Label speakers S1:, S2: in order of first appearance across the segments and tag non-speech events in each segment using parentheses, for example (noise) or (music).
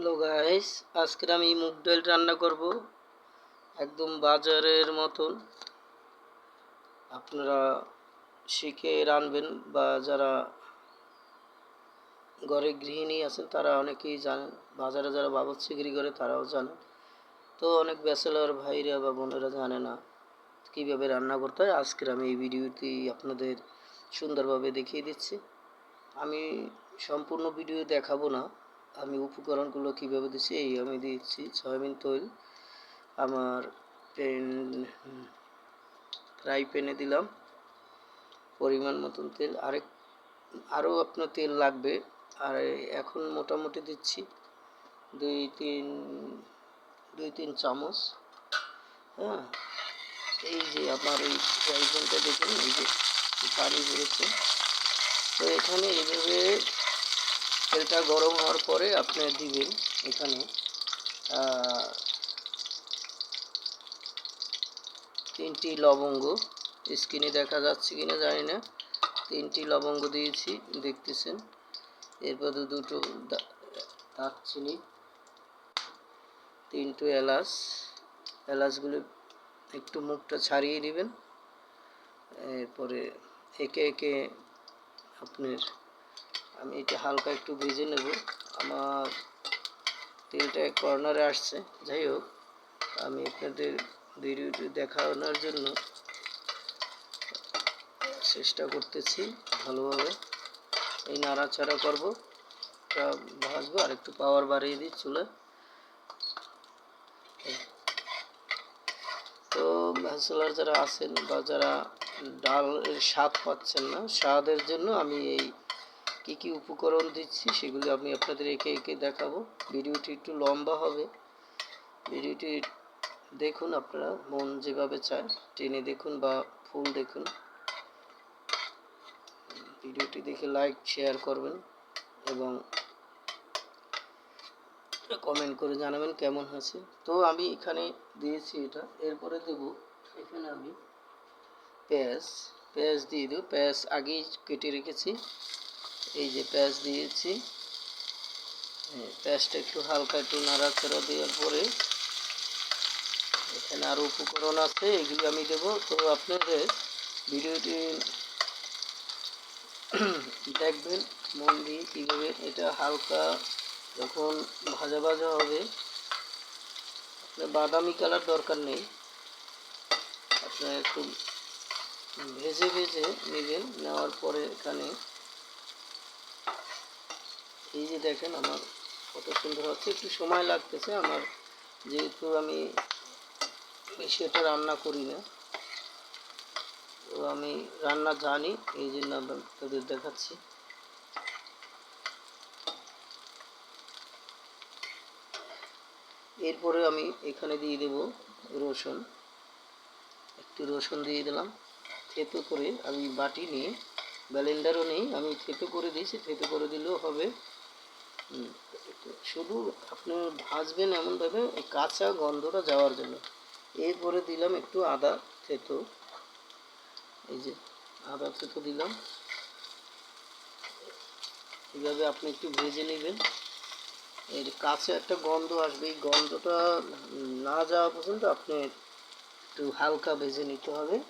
S1: Hello guys আজকে আমি মুগ ডাল রান্না করব, একদম বাজারের মতন। আপনারা শিখে রানবেন বা যারা ঘরে গৃহিণী আছেন, তারা অনেকেই জানেন। বাজারে যারা বাবুর্চিগিরি করে, তারাও জানে তো অনেক ব্যাচেলর ভাইরা বা বোনেরা জানে না কীভাবে রান্না করতে হয়। আজকের আমি এই ভিডিওটি আপনাদের সুন্দরভাবে দেখিয়ে দিচ্ছি। আমি সম্পূর্ণ ভিডিও দেখাবো না। আমি উপকরণগুলো কীভাবে দিচ্ছি? এই আমি দিচ্ছি সয়াবিন তৈল। আমার পেন, ফ্রাই প্যানে দিলাম। পরিমাণ মতন তেল। আরেক, আরও আপনার তেল লাগবে। আর এখন মোটামুটি দিচ্ছি দুই তিন দুই তিন চামচ। হ্যাঁ? এই যে আমার এই ফ্রাই প্যানটা দেখুন, এই যে পানি পড়েছে তো এখানে এইভাবে তেলটা গরম হওয়ার পরে আপনি দিবেন এখানে তিনটি লবঙ্গ। স্ক্রিনে দেখা যাচ্ছে কিনা জানি না। তিনটি লবঙ্গ দিয়েছি, দেখতেছেন। এরপর দুটো দারচিনি, তিনটে এলাচ। এলাচগুলো একটু মুখটা ছাড়িয়ে দিবেন এরপরে একে একে আপনার আমি এটা হালকা একটু ভেজে নেব। আমার তেলটা কর্নারে আসছে। যাই হোক, আমি আপনাদের ভিডিওটি দেখানোর জন্য চেষ্টা করতেছি ভালোভাবে। এই নাড়াচাড়া করব। ভাজবো, আর একটু পাওয়ার বাড়িয়ে দিই চুলে তো ব্যাচেলার যারা আছেন বা যারা ডালের স্বাদ পাচ্ছেন না, স্বাদের জন্য আমি এই কি কি উপকরণ দিচ্ছি সেগুলি আমি আপনাদের একে একে দেখাবো। ভিডিওটি একটু লম্বা হবে। ভিডিওটি দেখুন আপনারা, মন যেভাবে চায়, টেনে দেখুন বা ফুল দেখুন। ভিডিওটি দেখে লাইক, শেয়ার করবেন এবং কমেন্ট করে জানাবেন কেমন হয়েছে। তো আমি এখানে দিয়েছি এটা। এরপরে দেব, এখানে আমি পেঁয়াজ। পেঁয়াজ দিয়ে দেবো। পেঁয়াজ আগেই কেটে রেখেছি। এই যে পেঁয়াজ দিয়েছি। পেঁয়াজটা একটু হালকা একটু নাড়াচাড়া দেওয়ার পরে এখানে আরও উপকরণ আছে, এগুলি আমি দেব। তো আপনাদের ভিডিওটি দেখবেন, মন দিয়ে কীভাবে এটা হালকা যখন ভাজা ভাজা হবে। বাদামি কালার দরকার নেই। আপনার একটু ভেজে ভেজে নেবেন, নেওয়ার পরে এখানে এই যে দেখেন আমার কত সুন্দর হচ্ছে, একটু সময় লাগতেছে আমার, যেহেতু আমি বেশি এটা রান্না করি না। তো আমি রান্না জানি, এই জন্য আপনাদের দেখাচ্ছি। এরপরে আমি এখানে দিয়ে দেব রসুন। একটু রসুন দিয়ে দিলাম। থেতো করে আমি বাটি নিয়ে ব্যালেন্ডারও নেই, আমি থেতো করে দিয়েছি, থেতো করে দিলেও হবে। শুধু আপনি ভাজবেন এমনভাবে, এই কাঁচা গন্ধটা যাওয়ার জন্য। এরপরে দিলাম একটু আদা থেতো। এই যে আদা থেতো দিলাম। এইভাবে আপনি একটু ভেজে নেবেন। এর কাছে একটা গন্ধ আসবে। এই গন্ধটা না যাওয়া পর্যন্ত আপনি একটু হালকা ভেজে নিতে হবে।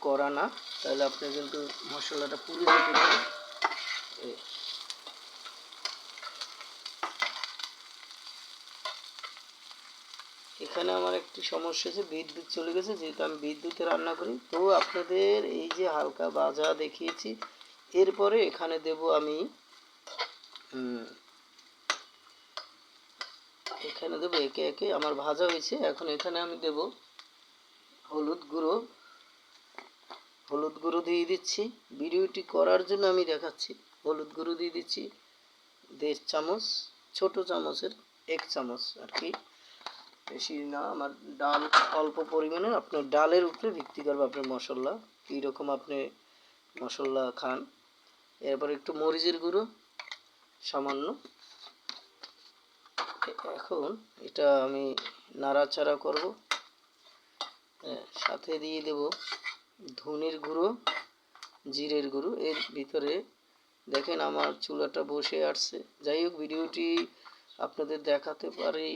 S1: করা না। তাহলে আপনি কিন্তু মশলাটা পুড়ে যেতে পারে এখানে আমার একটি সমস্যা আছে বিদ্যুৎ চলে গেছে, যেহেতু আমি বিদ্যুতে রান্না করি। তো আপনাদের এই যে হালকা ভাজা দেখিয়েছি, এরপরে এখানে দেব আমি এখানে দেবো একে একে, আমার ভাজা হয়েছে। এখন এখানে আমি দেব হলুদ গুঁড়ো। হলুদ গুঁড়ো দিয়ে দিচ্ছি। ভিডিওটি করার জন্য আমি দেখাচ্ছি। হলুদ গুঁড়ো দিয়ে দিচ্ছি দেড় চামচ, ছোট চামচের এক চামচ আর কি। বেশি না, আমার ডাল অল্প পরিমাণে। আপনার ডালের উপরে ভিত্তি করবে আপনার মশলা, কীরকম আপনি মশলা খান। এরপর একটু মরিচের গুঁড়ো, সামান্য। এখন এটা আমি নাড়াচাড়া করব। সাথে দিয়ে দেব ধনের গুঁড়ো, জিরের গুঁড়ো। এর ভিতরে দেখেন আমার চুলাটা বসে আসছে। যাই হোক, ভিডিওটি আপনাদের দেখাতে পারি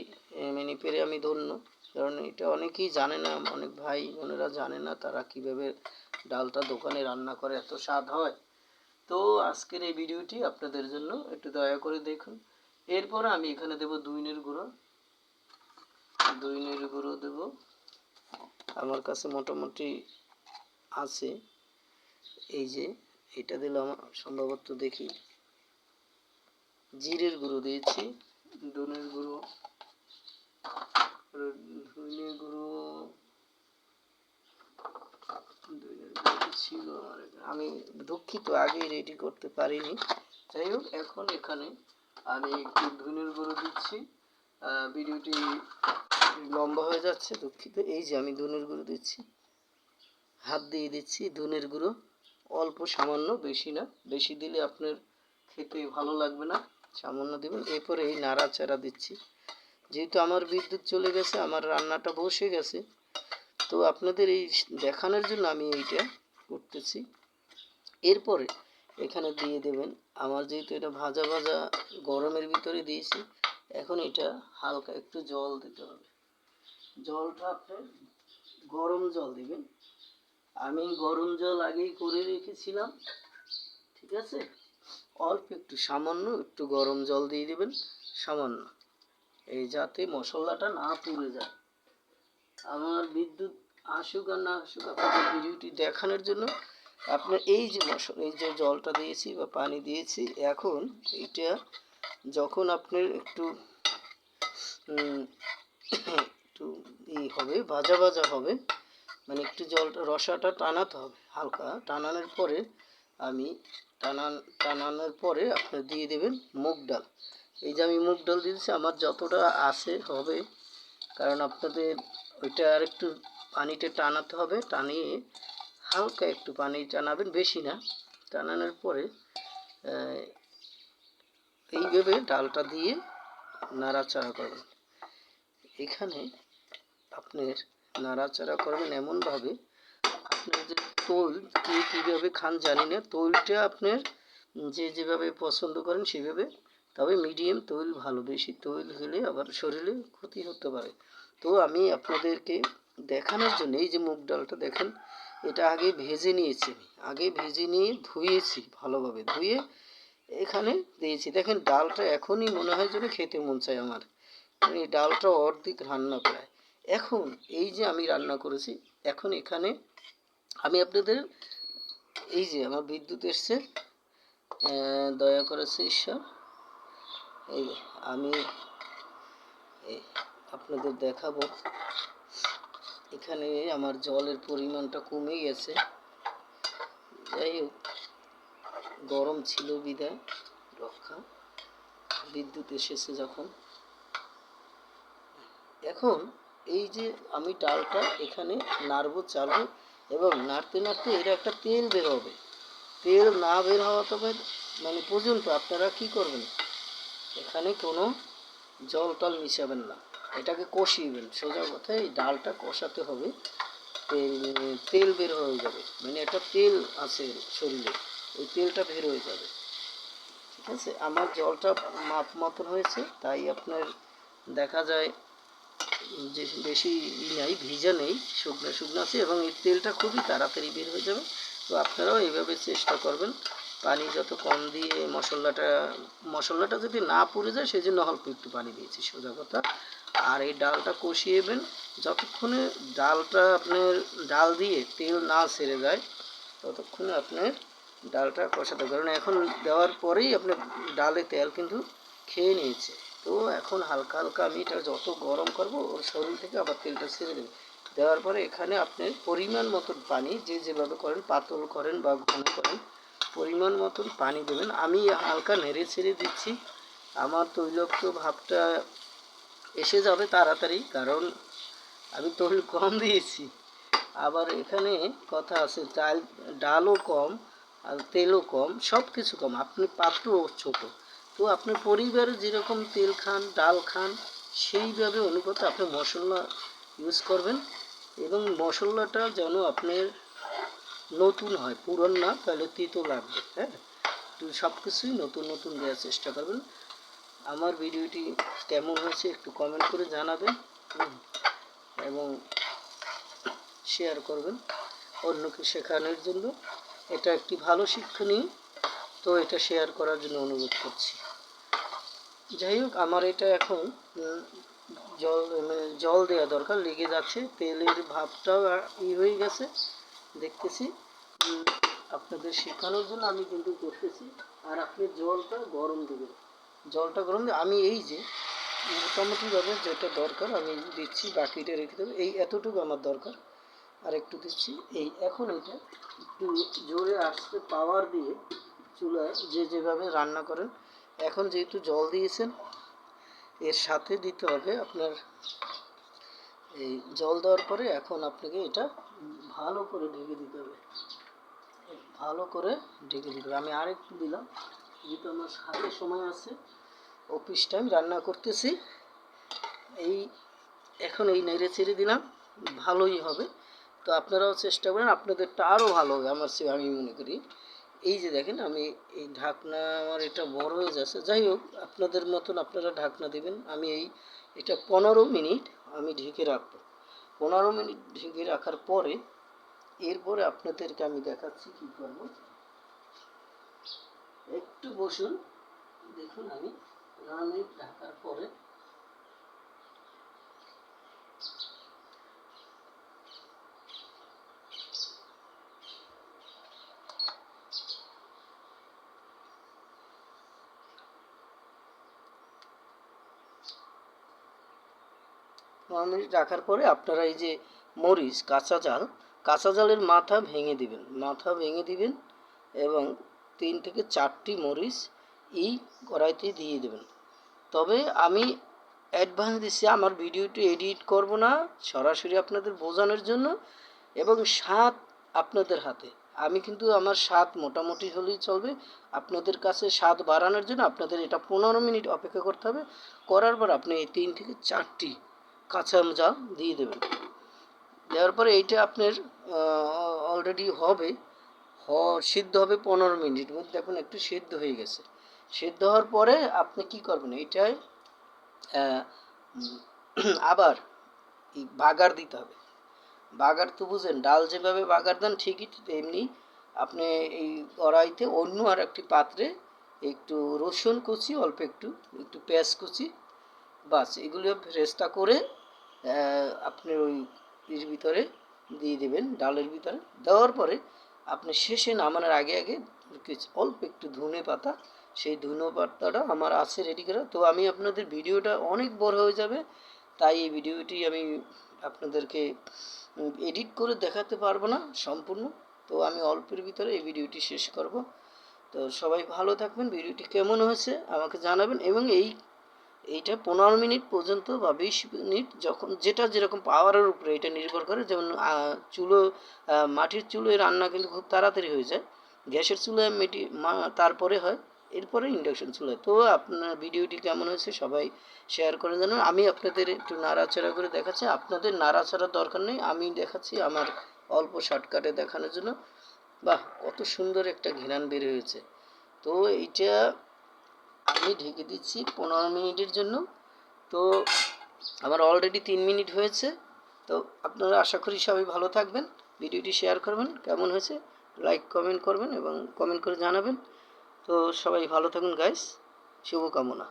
S1: মানে পেরে আমি ধন্য। কারণ এটা অনেকেই জানে না, অনেক ভাই বোনেরা জানে না তারা কীভাবে ডালটা দোকানে রান্না করে, এত স্বাদ হয়। তো আজকের এই ভিডিওটি আপনাদের জন্য একটু দয়া করে দেখুন। এরপর আমি এখানে দেব দুইনের গুঁড়ো। দুইনের গুঁড়ো দেব। আমার কাছে মোটামুটি আছে। এই যে, এটা দিলাম, সম্ভবত দেখি। জিরের গুঁড়ো দিয়েছি। ধনের গুঁড়ো ধনের গুঁড়ো ছিল আমার। আমি দুঃখিত আগে রেডি করতে পারিনি। যাই হোক, এখন এখানে আমি একটু ধনের গুঁড়ো দিচ্ছি। ভিডিওটি লম্বা হয়ে যাচ্ছে, দুঃখিত। এই যে আমি ধনের গুঁড়ো দিচ্ছি। হাত দিয়ে দিচ্ছি ধনের গুঁড়ো। অল্প সামান্য, বেশি না। বেশি দিলে আপনার খেতে ভালো লাগবে না। সামান্য দেবেন এরপরে এই নাড়াচাড়া দিচ্ছি। যেহেতু আমার বিদ্যুৎ চলে গেছে, আমার রান্নাটা বসে গেছে, তো আপনাদের এই দেখানোর জন্য আমি এইটা করতেছি। এরপরে এখানে দিয়ে দেবেন, আমার যেহেতু এটা ভাজা ভাজা গরমের ভিতরে দিয়েছি, এখন এটা হালকা একটু জল দিতে হবে। জলটা আপনার গরম জল দিবেন। আমি গরম জল আগেই করে রেখেছিলাম, ঠিক আছে? অল্প একটু সামান্য একটু গরম জল দিয়ে দিবেন, সামান্য। এই যাতে মশলাটা না পুড়ে যায়। আমার বিদ্যুৎ আসুক আর না আসুক, আপনাদের ভিডিওটি দেখানোর জন্য আপনার এই যে মশলা, এই যে জলটা দিয়েছি বা পানি দিয়েছি, এখন এইটা যখন আপনার একটু একটু ই হবে, ভাজা ভাজা হবে মানে একটু জলটা, রসাটা টানাতে হবে, হালকা টানানোর পরে আমি টানান, টানানোর পরে আপনার দিয়ে দেবেন মুগ ডাল। এই যে আমি মুগ ডাল দিয়েছি, আমার যতটা আছে হবে, কারণ আপনাদের ওইটা আর একটু পানিতে টানাতে হবে, টানিয়ে হালকা একটু পানি টানাবেন, বেশি না। টানানোর পরে এইভাবে ডালটা দিয়ে নাড়াচাড়া করবেন। এখানে আপনার নাড়াচাড়া করবেন এমনভাবে, আপনার যে তৈল কে কীভাবে খান জানি না। তৈলটা আপনার যে যেভাবে পছন্দ করেন সেভাবে, তবে মিডিয়াম তৈল ভালো। বেশি তৈল হলে আবার শরীরে ক্ষতি হতে পারে। তো আমি আপনাদেরকে দেখানোর জন্য, এই যে মুগ ডালটা দেখেন, এটা আগে ভেজে নিয়েছি আগে ভেজে নিয়ে ধুয়েছি ভালোভাবে। ধুয়ে এখানে দিয়েছি। দেখেন ডালটা এখনই মনে হয় যেন খেতে মন চায় আমার। মানে এই ডালটা অর্ধেক রান্না প্রায়। এখন এই যে আমি রান্না করেছি, এখন এখানে আমি আপনাদের এই যে আমার বিদ্যুৎ এসছে দয়া করেছে ঈশ্বর। এই আমি আপনাদের দেখাবো। এখানে আমার জলের পরিমাণটা কমে গেছে যাই হোক, গরম ছিল বিদায় রক্ষা। বিদ্যুৎ এসেছে যখন। এখন এই যে আমি ডালটা এখানে নাড়বো চালবো এবং নাড়তে নাড়তে এর একটা তেল বের হবে। তেল না বের হওয়া তবে মানে পর্যন্ত আপনারা কি করবেন? এখানে কোনো জল টল মিশাবেন না। এটাকে কষিয়েবেন সোজা কথায় এই ডালটা কষাতে হবে। তেল তেল বের হয়ে যাবে। মানে একটা তেল আছে শরীরে। ওই তেলটা বের হয়ে যাবে। ঠিক আছে? আমার জলটা মাপ মতন হয়েছে, তাই আপনার দেখা যায় যে বেশি নাই, ভিজা নেই, শুকনো শুকনো আছে এবং এই তেলটা খুবই তাড়াতাড়ি বের হয়ে যাবে। তো আপনারাও এইভাবে চেষ্টা করবেন। পানি যত কম দিয়ে মশলাটা মশলাটা যদি না পুড়ে যায় সেই জন্য অল্প একটু পানি দিয়েছি, সোজা কথা। আর এই ডালটা কষিয়েবেন। যতক্ষণে ডালটা আপনার, ডাল দিয়ে তেল না ছেড়ে যায়, ততক্ষণে আপনার ডালটা কষাতে। কারণ এখন দেওয়ার পরেই আপনার ডালে তেল কিন্তু খেয়ে নিয়েছে। তো এখন হালকা হালকা আমি এটা যত গরম করব ওর শরীর থেকে আবার তেলটা ছেড়ে দেবে। দেওয়ার পরে এখানে আপনি পরিমাণ মতন পানি, যে যেভাবে করেন, পাতল করেন বা ঘন করেন, পরিমাণ মতন পানি দেবেন। আমি হালকা নেড়ে ছেড়ে দিচ্ছি। আমার তৈলক্ত ভাবটা এসে যাবে তাড়াতাড়ি, কারণ আমি তৈল কম দিয়েছি। আবার এখানে কথা আছে ডাল ডালও কম আর তেলও কম সব কিছু কম। আপনি পাত্রও ছোট। তো আপনি পরিবারে যেরকম তেল খান, ডাল খান, সেইভাবে অনুপাতে আপনি মশলা ইউজ করবেন এবং মশলাটা যেন আপনার নতুন হয়, পুরন না, তাহলে তিতো লাগবে হ্যাঁ? তো সব কিছুই নতুন নতুন দেওয়ার চেষ্টা করবেন। আমার ভিডিওটি কেমন হয়েছে একটু কমেন্ট করে জানাবেন এবং শেয়ার করবেন অন্যকে শেখানোর জন্য। এটা একটি ভালো শিক্ষণীয়, তো এটা শেয়ার করার জন্য অনুরোধ করছি। যাই হোক, আমার এটা এখন জল মানে জল দেওয়া দরকার, লেগে যাচ্ছে, তেলের ভাবটাও ই হয়ে গেছে, দেখতেছি আপনাদের শেখানোর জন্য আমি কিন্তু করতেছি, আর আপনি জলটা গরম দেবেন, জলটা গরম আমি এই যে, মোটামুটিভাবে যেটা দরকার, আমি দিচ্ছি, বাকিটা রেখে দেবো, এই এতটুকু আমার দরকার, আর একটু দিচ্ছি, এই এখন এটা একটু জোরে আসতে পাওয়ার দিয়ে চুলায় যে যেভাবে রান্না করেন এখন যেহেতু জল দিয়েছেন, এর সাথে দিতে হবে আপনার এই জল দেওয়ার পরে এখন আপনাকে এটা ভালো করে ঢেকে দিতে হবে। ভালো করে ঢেকে দিতে হবে। আমি আর একটু দিলাম, যেহেতু আমার হাতে সময় আছে অফিস টাইম রান্না করতেছি। এই এখন এই নেড়ে ছেড়ে দিলাম, ভালোই হবে। তো আপনারাও চেষ্টা করেন, আপনাদেরটা আরও ভালো হবে, আমার চেয়ে আমি মনে করি। এই যে দেখেন, আমি এই ঢাকনা আমার এটা বড় হয়ে যাচ্ছে। যাই হোক, আপনাদের মতন আপনারা ঢাকনা দিবেন। আমি এই, এটা পনেরো মিনিট আমি ঢেকে রাখব। পনেরো মিনিট ঢেকে রাখার পরে, এরপরে আপনাদেরকে আমি দেখাচ্ছি কি করব। একটু বসুন। দেখুন, আমি পনেরো মিনিট পরে মিনিট রাখার পরে আপনারা এই যে মরিচ, কাঁচা জাল, কাঁচা জালের মাথা ভেঙে দিবেন। মাথা ভেঙে দিবেন এবং তিন থেকে চারটি মরিচ এই কড়াইতে দিয়ে দেবেন। তবে আমি অ্যাডভান্স দিচ্ছি আমার ভিডিওটি এডিট করব না, সরাসরি আপনাদের বোঝানোর জন্য এবং স্বাদ আপনাদের হাতে। আমি কিন্তু আমার স্বাদ মোটামুটি হলেই চলবে। আপনাদের কাছে স্বাদ বাড়ানোর জন্য আপনাদের এটা পনেরো মিনিট অপেক্ষা করতে হবে। করার পর আপনি এই তিন থেকে চারটি কাঁচা জাল দিয়ে দেবেন। দেওয়ার পরে এইটা আপনার অলরেডি হবে। সিদ্ধ হবে পনেরো মিনিট মধ্যে। এখন একটু সিদ্ধ হয়ে গেছে। সিদ্ধ হওয়ার পরে আপনি কি করবেন? এইটায় (clears throat) আবার বাগার দিতে হবে। বাগার তো বুঝেন, ডাল যেভাবে বাগার দেন, ঠিকই তেমনি আপনি এই কড়াইতে অন্য আর একটি পাত্রে একটু রসুন কুচি, অল্প একটু একটু পেঁয়াজ কুচি, বাস, এগুলো ফ্রেস্তা করে আপনি ওই এর ভিতরে দিয়ে দেবেন, ডালের ভিতরে। দেওয়ার পরে আপনি শেষে নামানোর আগে আগে কিছু অল্প একটু ধনে পাতা, সেই ধনে পাতাটা আমার আছে রেডি করা। তো আমি আপনাদের ভিডিওটা অনেক বড় হয়ে যাবে, তাই এই ভিডিওটি আমি আপনাদেরকে এডিট করে দেখাতে পারব না সম্পূর্ণ। তো আমি অল্পের ভিতরে এই ভিডিওটি শেষ করব। তো সবাই ভালো থাকবেন, ভিডিওটি কেমন হয়েছে আমাকে জানাবেন এবং এই এইটা পনেরো মিনিট পর্যন্ত বা বিশ মিনিট যখন যেটা যেরকম পাওয়ারের উপরে এটা নির্ভর করে, যেমন চুলো মাটির চুলোয় রান্না কিন্তু খুব তাড়াতাড়ি হয়ে যায়। গ্যাসের চুলায় মেটি তারপরে হয়, এরপরে ইন্ডাকশন চুলায়। তো আপনার ভিডিওটি কেমন হয়েছে সবাই শেয়ার করে জানান। আমি আপনাদের একটু নাড়াচাড়া করে দেখাচ্ছি। আপনাদের নাড়াচাড়ার দরকার নেই, আমি দেখাচ্ছি আমার অল্প শর্টকাটে দেখানোর জন্য। বাহ, কত সুন্দর একটা ঘেরান বের হয়েছে। তো এইটা আমি ঢেকে দিচ্ছি পনেরো মিনিটের জন্য। তো আমার অলরেডি তিন মিনিট হয়েছে। তো আপনারা আশা করি সবাই ভালো থাকবেন। ভিডিওটি শেয়ার করবেন। কেমন হয়েছে? লাইক কমেন্ট করবেন এবং কমেন্ট করে জানাবেন। তো সবাই ভালো থাকুন গাইস শুভকামনা।